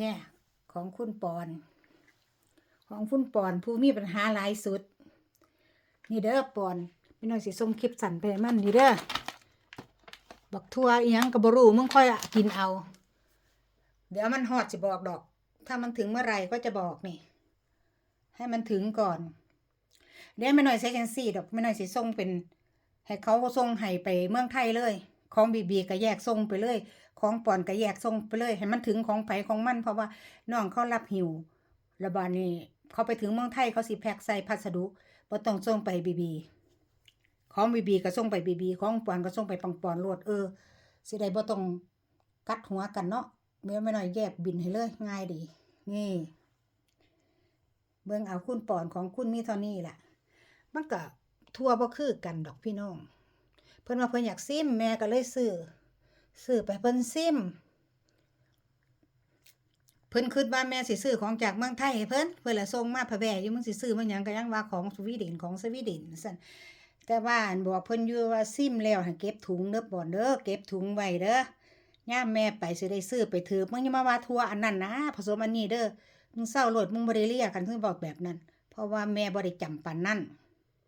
เนี่ยของคุณปอน ของคุณปอนผู้มีปัญหาหลายสุด นี่เด้อปอนพี่น้อยสิส่งคลิปสั่นไปมันนี่เด้อบักทั่วอีหยังก็บ่รู้มึงค่อยอกินเอา เดี๋ยวมันฮอดสิบอกดอก ถ้ามันถึงเมื่อไหร่ก็จะบอกนี่ ให้มันถึงก่อน เดี๋ยวไม่น้อยใช้จังซี่ดอกไม่น้อยสิส่งเป็นให้เขาส่งให้ไปเมืองไทยเลย ของบีบีก็แยกส่งไปเลย ของปอนก็แยกส่งไปเลย ให้มันถึงของไผของมัน เพราะว่าน้องเขารับหิวระบาดนี้เขาไปถึงเมืองไทยเขาสิแพ็คใส่พัสดุบ่ต้องส่งไปบีบีของบีบีก็ส่งไปบีบีของปอนก็ส่งไปปังปอนโลดเออสิได้บ่ต้องกัดหัวกันเนาะเมื่อไม่น้อยแยกบินให้เลยง่ายดีนี่เบิ่งเอาคุณปอนของคุณมีเท่านี้แหละมันก็ทั่วบ่คือกันดอกพี่น้อง เพิ่นว่าเพิ่นอยากซิมแม่ก็เลยซื้อซื้อไปเพิ่นซิม เพิ่นคิดว่าแม่สิซื้อของจากเมืองไทยให้เพิ่นเพิ่นละส่งมาพะแว่อยู่มึงสิซื้อมาหยังก็ยังว่าของสวีเดนของสวีเดนซั่นแต่ว่าอันบอกเพิ่นอยู่ว่าซิมแล้วให้เก็บถุงเด้อบ่เด้อเก็บถุงไว้เด้อย่าแม่ไปสิได้ซื้อไปถือมึงอย่ามาว่าทัวอันนั้นนะผสมอันนี้เด้อมึงเศร้าโลดมึงบ่ได้เลียกันซึ่งบอกแบบนั้น เพราะว่าแม่บ่ได้จำปานนั้น